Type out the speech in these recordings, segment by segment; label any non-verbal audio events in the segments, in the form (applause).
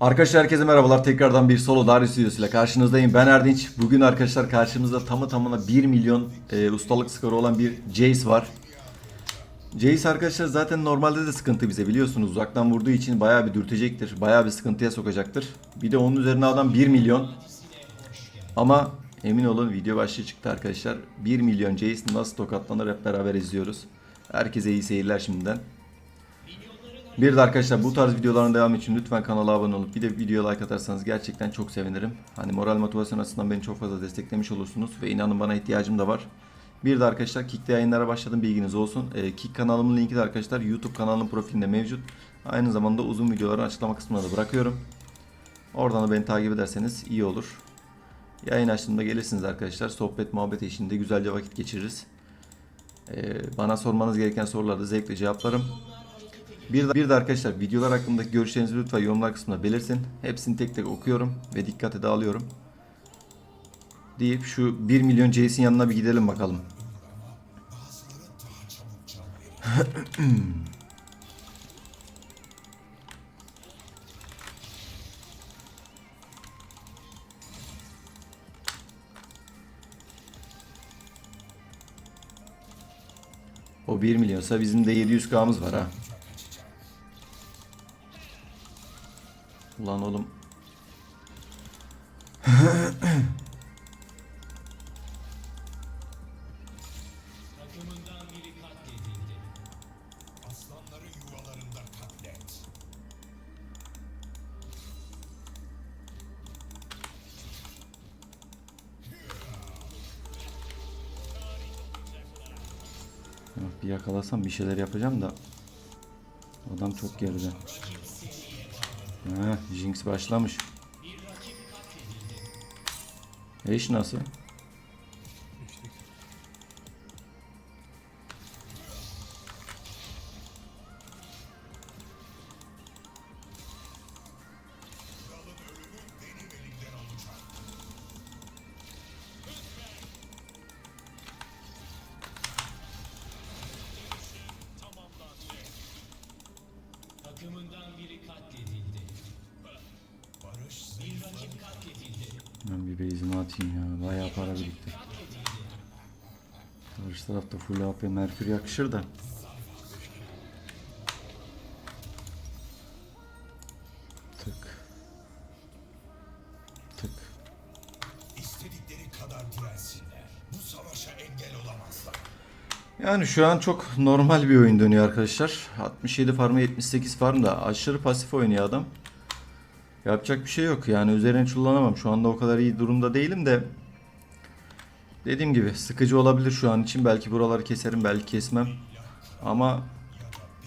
Arkadaşlar herkese merhabalar. Tekrardan bir solo Darius videosuyla karşınızdayım. Ben Erdinç. Bugün arkadaşlar karşımızda tamı tamına 1 milyon e, ustalık skoru olan bir Jace var. Jace arkadaşlar zaten normalde de sıkıntı bize biliyorsunuz. Uzaktan vurduğu için bayağı bir dürtecektir. Bayağı bir sıkıntıya sokacaktır. Bir de onun üzerine adam 1 milyon. Ama emin olun video başlığı çıktı arkadaşlar. 1 milyon Jace nasıl tokatlanır hep beraber izliyoruz. Herkese iyi seyirler şimdiden. Bir de arkadaşlar bu tarz videoların devamı için lütfen kanala abone olup bir de videoya like atarsanız gerçekten çok sevinirim. Hani moral motivasyon açısından beni çok fazla desteklemiş olursunuz ve inanın bana ihtiyacım da var. Bir de arkadaşlar Kick'te yayınlara başladım bilginiz olsun. Ee, Kick kanalımın linki de arkadaşlar YouTube kanalının profilinde mevcut. Aynı zamanda uzun videoları açıklama kısmına da bırakıyorum. Oradan da beni takip ederseniz iyi olur. Yayın açtığımda gelirsiniz arkadaşlar. Sohbet muhabbet eşliğinde güzelce vakit geçiririz. Ee, bana sormanız gereken soruları da zevkle cevaplarım. Bir de, bir de arkadaşlar videolar hakkındaki görüşlerinizi lütfen yorumlar kısmına belirtin. Hepsini tek tek okuyorum ve dikkate de alıyorum. Deyip şu 1 milyon Jace'in yanına bir gidelim bakalım. O 1 milyonsa bizim de 700k'mız var ha. Ulan oğlum. Bir yakalasam bir şeyler yapacağım da adam çok geride. Ha, Jinx başlamış. Eş nasıl? Ben bir base'imi atayım ya. Bayağı para birikti. Karşı tarafta full AP Merkür yakışır da. Tık. Tık. İstedikleri kadar dirensinler. Bu savaşa engel olamazlar. Yani şu an çok normal bir oyun dönüyor arkadaşlar. 67 farmı 78 farm da aşırı pasif oynuyor adam. Yapacak bir şey yok yani üzerine çullanamam. Şu anda o kadar iyi durumda değilim de. Dediğim gibi sıkıcı olabilir şu an için. Belki buraları keserim belki kesmem. Ama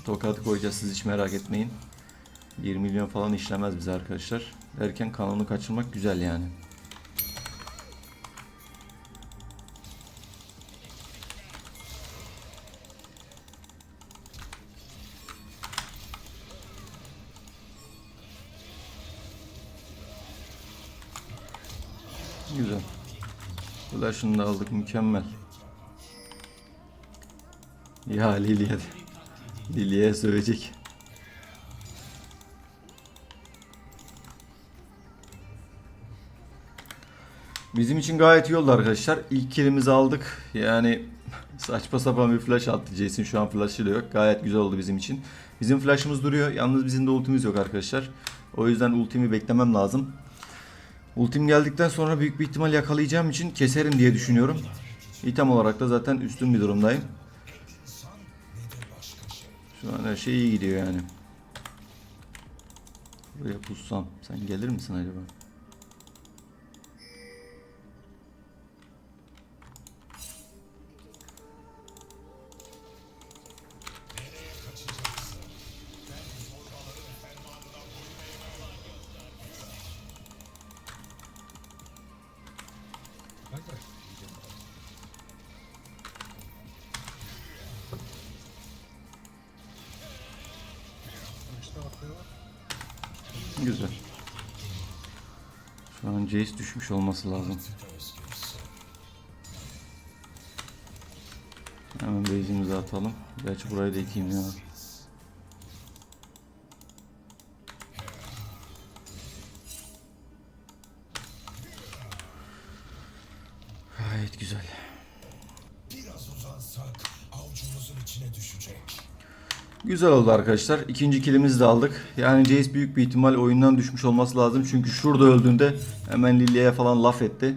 tokadı koyacağız siz hiç merak etmeyin. 1 milyon falan işlemez bize arkadaşlar. Derken kanonu kaçırmak güzel yani. Flash'ını da aldık mükemmel. Ya Lilia. Lilia'ya sövecek. Bizim için gayet iyi oldu arkadaşlar. İlk kilimizi aldık. Yani saçma sapan bir flash attı Jason. Şu an flash'ı da yok. Gayet güzel oldu bizim için. Bizim flash'ımız duruyor. Yalnız bizim de ultimiz yok arkadaşlar. O yüzden ultimi beklemem lazım. Ultim geldikten sonra büyük bir ihtimal yakalayacağım için keserim diye düşünüyorum. İtem olarak da zaten üstün bir durumdayım. Şu an her şey iyi gidiyor yani. Buraya pussam. Sen gelir misin acaba? Güzel. Şu an Jace düşmüş olması lazım. Hemen base'imizi atalım. Gerçi burayı da ekeyim ya. Gayet güzel. Biraz uzansak avucumuzun içine düşecek. Güzel oldu arkadaşlar. İkinci kilimizi de aldık. Yani Jace büyük bir ihtimal oyundan düşmüş olması lazım. Çünkü şurada öldüğünde hemen Lilia'ya falan laf etti.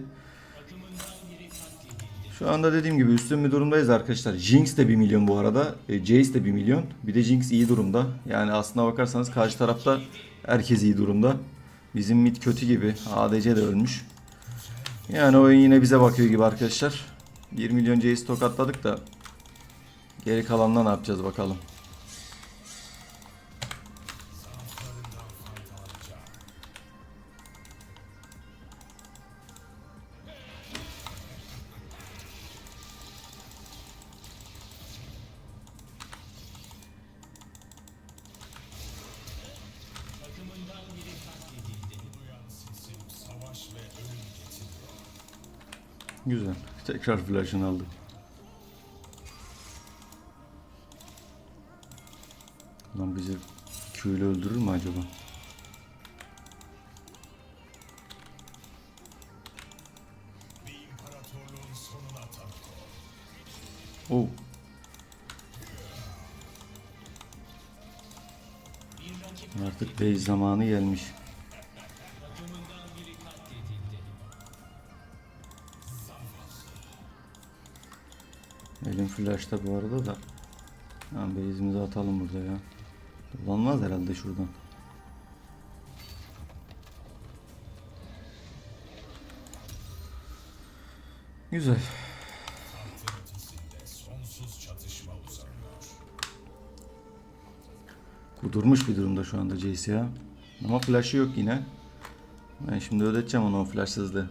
Şu anda dediğim gibi üstün bir durumdayız arkadaşlar. Jinx de 1 milyon bu arada. E, Jace de 1 milyon. Bir de Jinx iyi durumda. Yani aslına bakarsanız karşı tarafta herkes iyi durumda. Bizim mid kötü gibi. ADC de ölmüş. Yani oyun yine bize bakıyor gibi arkadaşlar. 1 milyon Jace tokatladık da geri kalanla ne yapacağız bakalım. Güzel. Tekrar flash'ını aldım. Lan bizi ile öldürür mü acaba? Oh. Artık base zamanı gelmiş. Flash'ta bu arada da. Tamam base'imizi atalım burada ya. Kullanmaz herhalde şuradan. Güzel. Kudurmuş bir durumda şu anda Jace ya. Ama flash'ı yok yine. Ben şimdi ödeteceğim onu o flashsızlığı.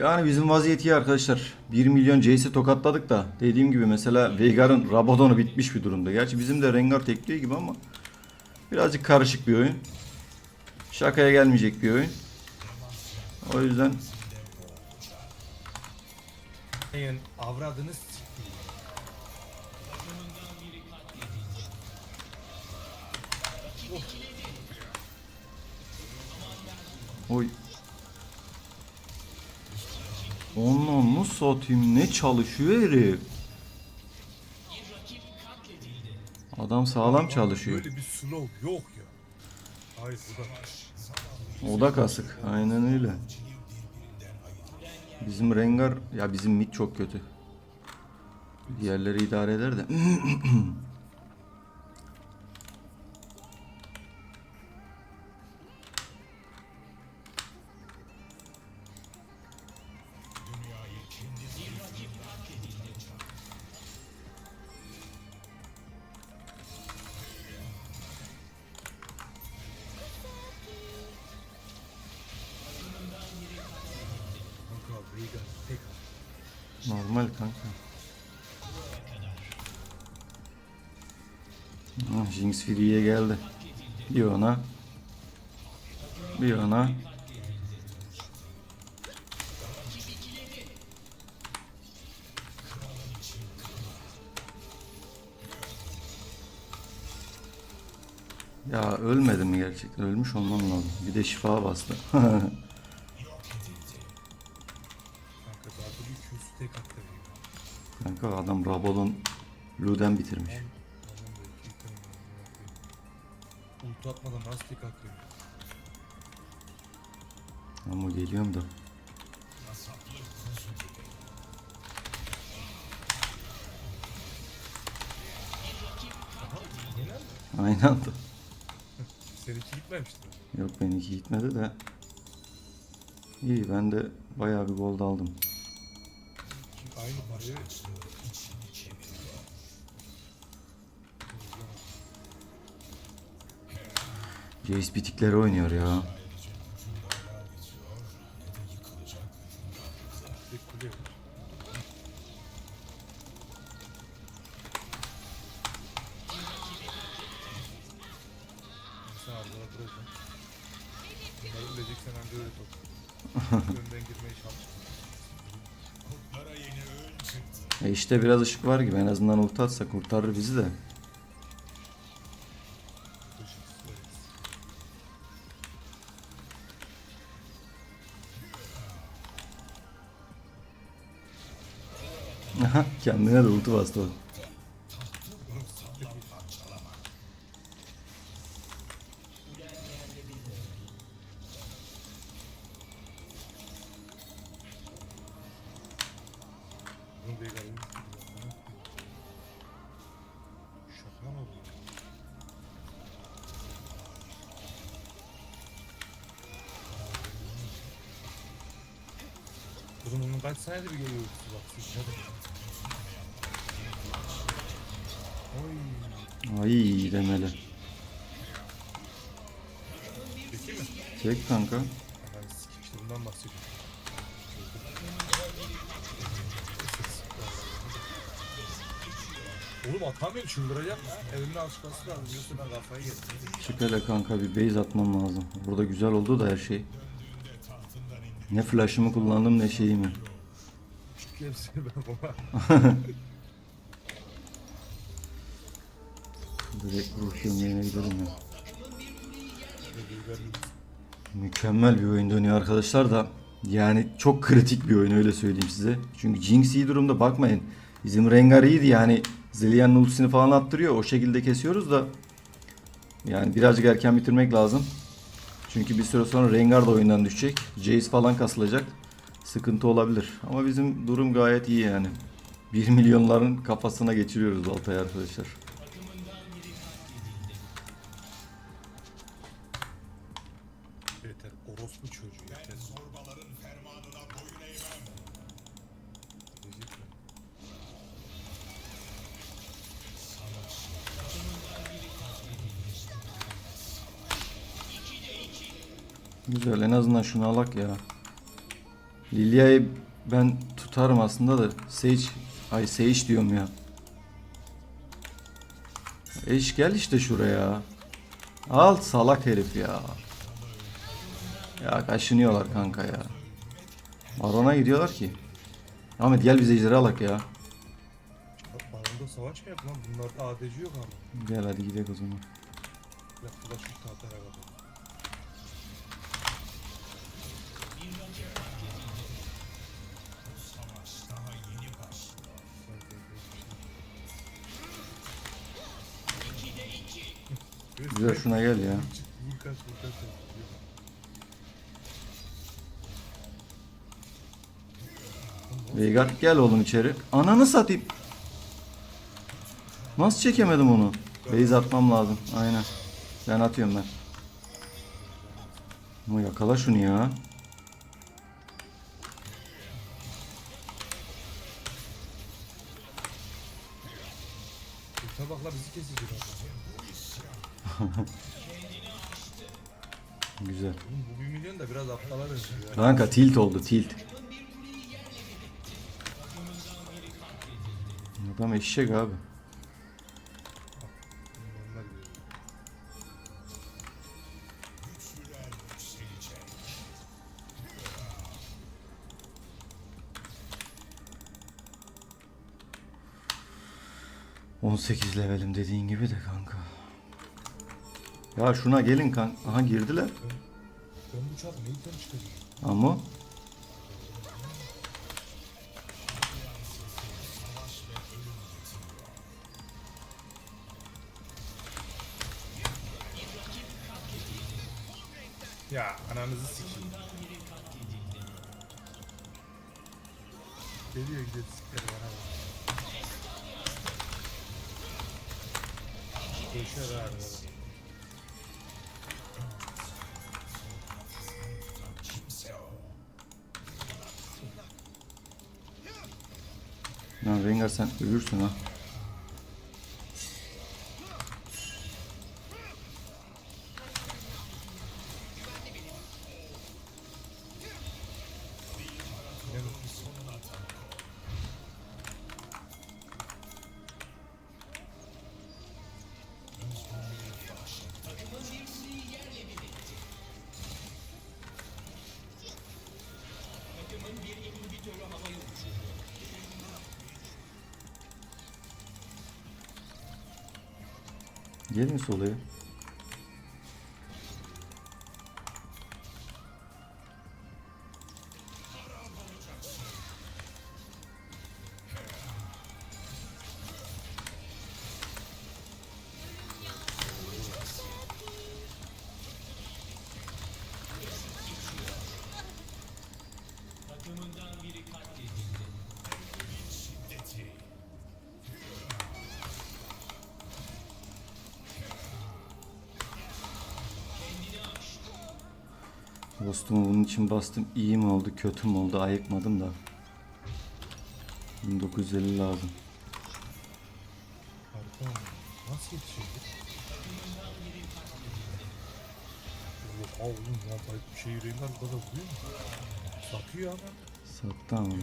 Yani bizim vaziyet iyi arkadaşlar. 1 milyon Jace'i tokatladık da dediğim gibi mesela Veigar'ın Rabadon'u bitmiş bir durumda. Gerçi bizim de Rengar tekliyor gibi ama birazcık karışık bir oyun. Şakaya gelmeyecek bir oyun. O yüzden Yayın avradını siktir. Oy. Onu satayım ne çalışıyor herif. Adam sağlam çalışıyor. Böyle bir slow yok ya. Hayır. O da kasık. Aynen öyle. Bizim Rengar ya bizim mid çok kötü. Diğerleri idare eder de. (clears throat) Normal kanka. Ah, Jinx Free'ye geldi. Bir ona. Bir ona. Ya ölmedim mi gerçekten? Ölmüş olmam lazım. Bir de şifa bastı. (laughs) kanka W Q'su tek attı Veigar. Kanka adam Rabadon Luden bitirmiş. Ulti atmadan tek atıyor? Ama geliyorum da. Aynı anda. (laughs) Seninki gitmemişti. Yok benimki gitmedi de. İyi ben de bayağı bir gold aldım. Aynı parayı Jace bitikleri oynuyor ya. Çıktı. E işte biraz ışık var gibi en azından ulti atsa kurtarır bizi de. Aha, Kendine de ulti bastı o. Kaç senedir geliyor ultisi bak. Oy. Ay demeli. Peki mi? Çek kanka. Ben sikeyim işte bundan bahsediyorum. Oğlum atamıyorum çıldıracağım ya. Evimin alışması lazım. Yoksa ben kafayı yedim. Çık hele kanka bir base atmam lazım. Burada güzel oldu da her şey. Ne flash'ımı kullandım ne şeyimi. Hepsini ben baba. Direkt ruh yemeğine gidelim ya. Mükemmel bir oyun dönüyor arkadaşlar da. Yani çok kritik bir oyun öyle söyleyeyim size. Çünkü Jinx iyi durumda bakmayın. Bizim Rengar iyiydi yani. Zillion'un ultisini falan attırıyor. O şekilde kesiyoruz da. Yani birazcık erken bitirmek lazım. Çünkü bir süre sonra Rengar da oyundan düşecek. Jace falan kasılacak. Sıkıntı olabilir. Ama bizim durum gayet iyi yani. 1 milyonların kafasına geçiriyoruz Altay arkadaşlar. Yeter. Orospu çocuğu yeter. Zorbaların fermanına boyun eğmem. Rezil mi? Güzel en azından şunu alak ya. Lilia'yı ben tutarım aslında da Sage ay Sage diyorum ya. Eş gel işte şuraya. Al salak herif ya. Ya kaşınıyorlar kanka ya. Baron'a gidiyorlar ki. Ahmet gel bize ejderha alak ya. Baron'da savaş mı yap lan? Bunlarda ADC yok ama. Gel hadi gidelim o zaman. Yaptılar şu tahtlara kadar. Güzel şuna gel ya. Kaç. Veigar gel oğlum içeri. Ananı satayım. Nasıl çekemedim onu? Base atmam lazım. Aynen. Ben atıyorum ben. Ama yakala şunu ya. Tabakla bizi kesecek. (laughs) Güzel. Bu 1 milyon da biraz aptala benziyor ya. Kanka tilt oldu tilt. Adam eşek abi. Normal bir- Güçlüler yükselecek. 18 levelim dediğin gibi de kanka. Ya şuna gelin kanka. Aha girdiler. Ben bu çarpı neyden çıkacağım? Ama Ya ananızı sikeyim. Geliyor gidiyor sikleri bana bak. Koşar abi. Lan Rengar sen ölürsün ha. Gelin soluya. Dostumu bunun için bastım. İyi mi oldu, kötü mü oldu ayıkmadım da. 1950 lazım. Nasıl yetişecek? Oha oğlum ya bayık bir şey yüreğinden bu kadar vuruyor mu? Satıyor ama. Sattı ama.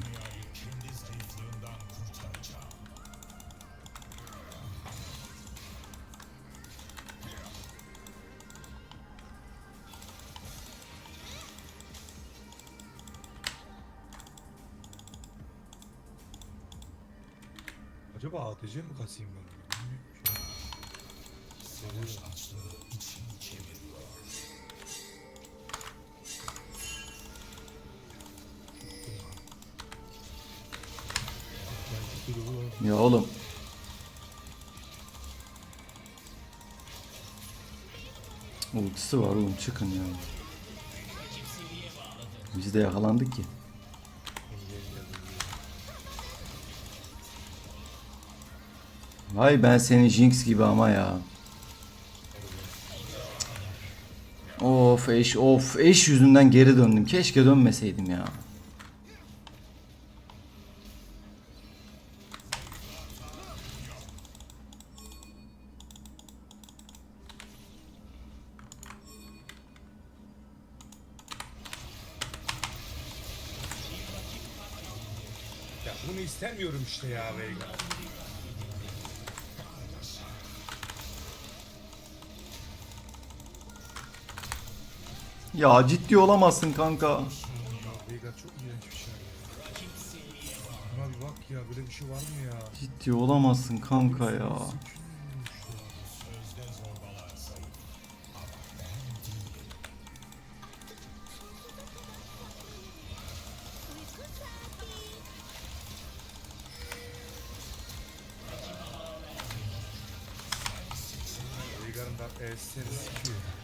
ATC mi kasayım ben? Seviyorum. Açlığı içini çeviriyor. Ya oğlum. Ultisi var oğlum çıkın ya. Biz de yakalandık ki. Vay ben senin Jinx gibi ama ya. Of eş of eş yüzünden geri döndüm. Keşke dönmeseydim ya. Ya bunu istemiyorum işte ya Veigar. Ya ciddi olamazsın kanka. Ya Veigar çok iğrenç bir şey. Buna bir bak ya böyle bir şey var mı ya? Ciddi olamazsın kanka ya.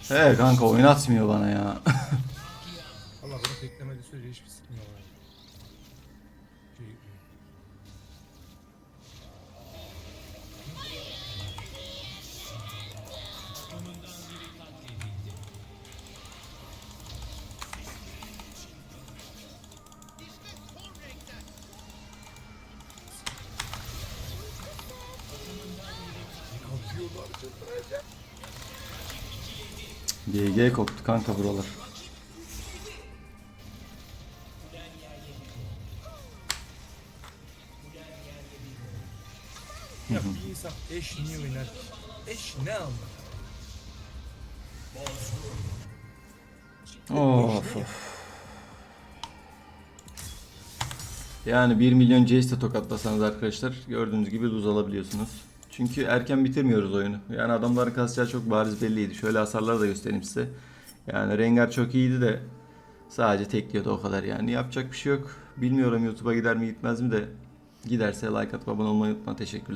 He kanka oynatmıyor bana ya. (laughs) Allah bunu teklemediği sürece hiçbir sıkmıyor bana. GG koktu kanka buralar. Ya bir eş niye oynar? Eş ne anlar? Of of. Yani 1 milyon Jace de tokatlasanız arkadaşlar gördüğünüz gibi lose alabiliyorsunuz. Çünkü erken bitirmiyoruz oyunu. Yani adamların kasacağı çok bariz belliydi. Şöyle hasarları da göstereyim size. Yani Rengar çok iyiydi de sadece tekliyordu o kadar yani. Yapacak bir şey yok. Bilmiyorum YouTube'a gider mi gitmez mi de giderse like atıp abone olmayı unutma. Teşekkürler.